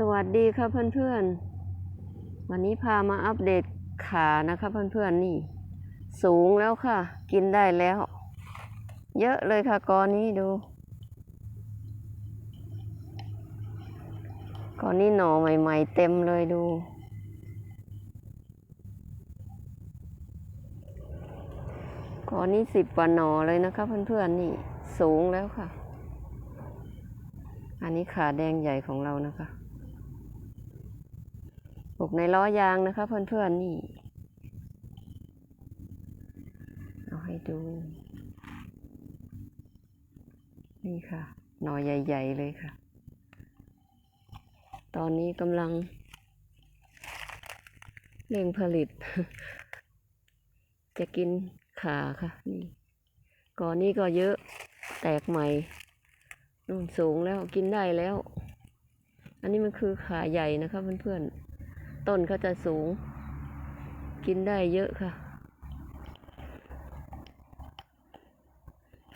สวัสดีครับเพื่อนๆ วันนี้พามาอัปเดตขานะคะเพื่อนๆนี่ สูงแล้วค่ะ กินได้แล้ว เยอะเลยค่ะกอนี้ดูกอนี้หน่อใหม่ ๆ เต็มเลยดู กอนี้สิบกว่าหน่อเลยนะคะเพื่อนๆนี่ สูงแล้วค่ะ อันนี้ขาแดงใหญ่ของเรานะคะ ปลูกในล้อยางนะคะ เพื่อนๆนี่ เอาให้ดู นี่ค่ะ หน่อใหญ่ ๆ เลยค่ะ ตอนนี้กำลังเร่งผลิต จะกินขาค่ะ นี่ก่อนนี้ก็เยอะแตกใหม่นู่นสูงแล้วกินได้แล้ว อันนี้มันคือขาใหญ่นะคะเพื่อนๆ ต้นเขาจะสูง กินได้เยอะค่ะ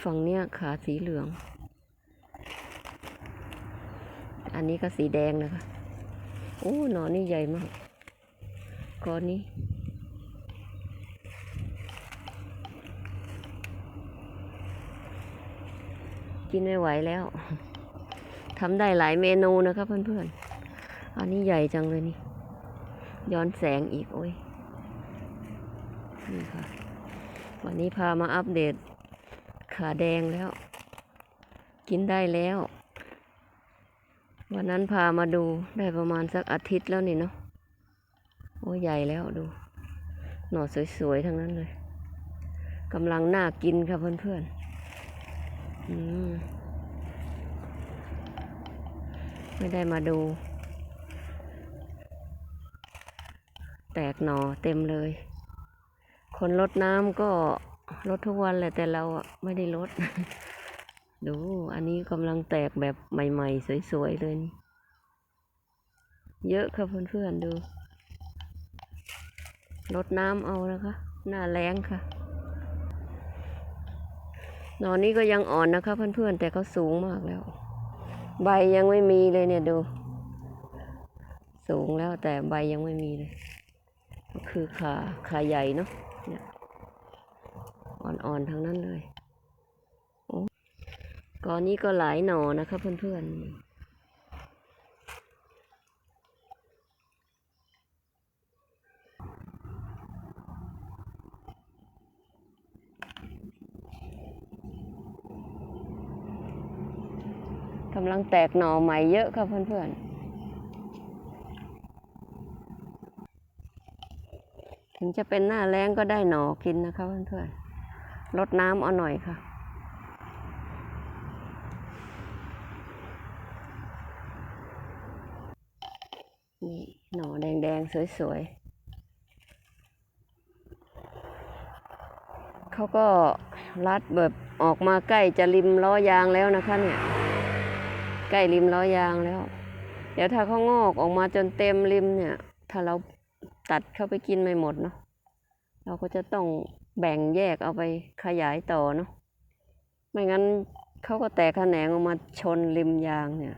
ฝั่งเนี้ยขาสีเหลือง อันนี้ก็สีแดงนะคะ โอ้หนอนนี่ใหญ่มากก้อนนี้กินไม่ไหวแล้วทำได้หลายเมนูนะคะเพื่อนๆ อันนี้ใหญ่จังเลยนี่ ย้อนแสงอีก โอ้ย นี่ค่ะ วันนี้พามาอัปเดต ขาแดงแล้ว กินได้แล้ว วันนั้นพามาดูได้ประมาณสักอาทิตย์แล้วนี่เนาะ โอ้ยใหญ่แล้วดู หน่อสวยๆ ทั้งนั้นเลยกำลังน่ากินค่ะเพื่อนๆ อืม ไม่ได้มาดู แตกหน่อเต็มเลย คนรดน้ำก็รดทุกวันแหละแต่เราไม่ได้รดดูอันนี้กำลังแตกแบบใหม่ๆ สวยๆเลยนี่เยอะค่ะเพื่อนๆดูรดน้ำเอานะคะ หน้าแรงค่ะหนอนนี้ก็ยังอ่อนนะคะเพื่อนๆ แต่เขาสูงมากแล้ว ใบยังไม่มีเลยเนี่ยดู สูงแล้วแต่ใบยังไม่มีเลย คือขาขาใหญ่เนาะเนี่ยอ่อนๆทั้งนั้นเลยโอ้ก่อนนี้ก็หลายหน่อนะคะเพื่อนๆกำลังแตกหน่อใหม่เยอะค่ะเพื่อนๆ ถึงจะเป็นหน้าแรงก็ได้หน่อกินนะคะเพื่อนๆลดน้ำเอาหน่อยค่ะ นี่หน่อแดงๆ สวยๆ เขาก็รัดแบบออกมาใกล้จะริมล้อยางแล้วนะคะเนี่ย ใกล้ริมล้อยางแล้ว เดี๋ยวถ้าเขางอกออกมาจนเต็มริมเนี่ย ถ้าเรา ตัดเข้าไปกินไม่หมดเนาะเราก็จะต้องแบ่งแยกเอาไปขยายต่อเนาะไม่งั้นเขาก็แตกแขนงออกมาชนริมยางเนี่ย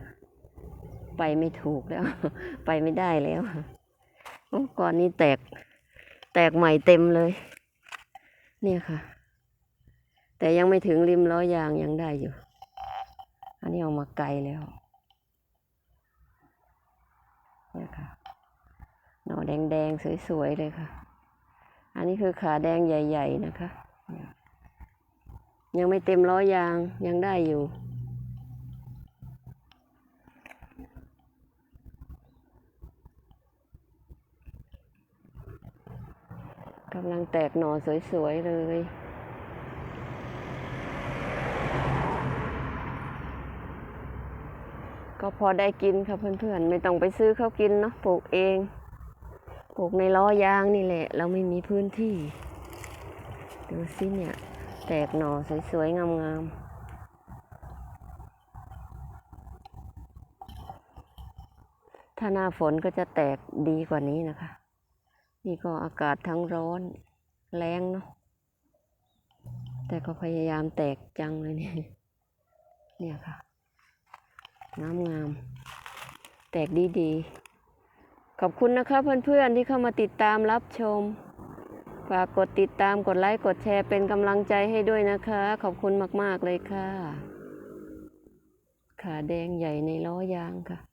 ไปไม่ถูกแล้ว ไปไม่ได้แล้วโอ้ก่อนนี้แตกแตกใหม่เต็มเลย เนี่ยค่ะ แต่ยังไม่ถึงริมล้อยางยังได้อยู่ อันนี้ออกมาไกลแล้วเนี่ยค่ะ หน่อแดงๆ สวยๆ เลยค่ะ อันนี้คือขาแดงใหญ่ ๆ นะคะยยังไม่เต็มร้อยยางยังได้อยู่ กำลังแตกหน่อสวย ๆ เลยก็พอได้กินค่ะเพื่อนๆ ไม่ต้องไปซื้อเขากินเนาะปลูกเอง ปลูกในล้อยางนี่แหละ เราไม่มีพื้นที่ ดูสิเนี่ย แตกหน่อสวยๆ งามๆถ้าหน้าฝนก็จะแตกดีกว่านี้นะคะ นี่ก็อากาศทั้งร้อนแรงเนาะ แต่ก็พยายามแตกจังเลยเนี่ยเนี่ยค่ะ งามแตกดีดีๆ ขอบคุณนะคะเพื่อนๆที่เข้ามาติดตามรับชม ฝากกดติดตามกดไลค์กดแชร์เป็นกำลังใจให้ด้วยนะคะ ขอบคุณมากๆเลยค่ะ ขาแดงใหญ่ในล้อยางค่ะ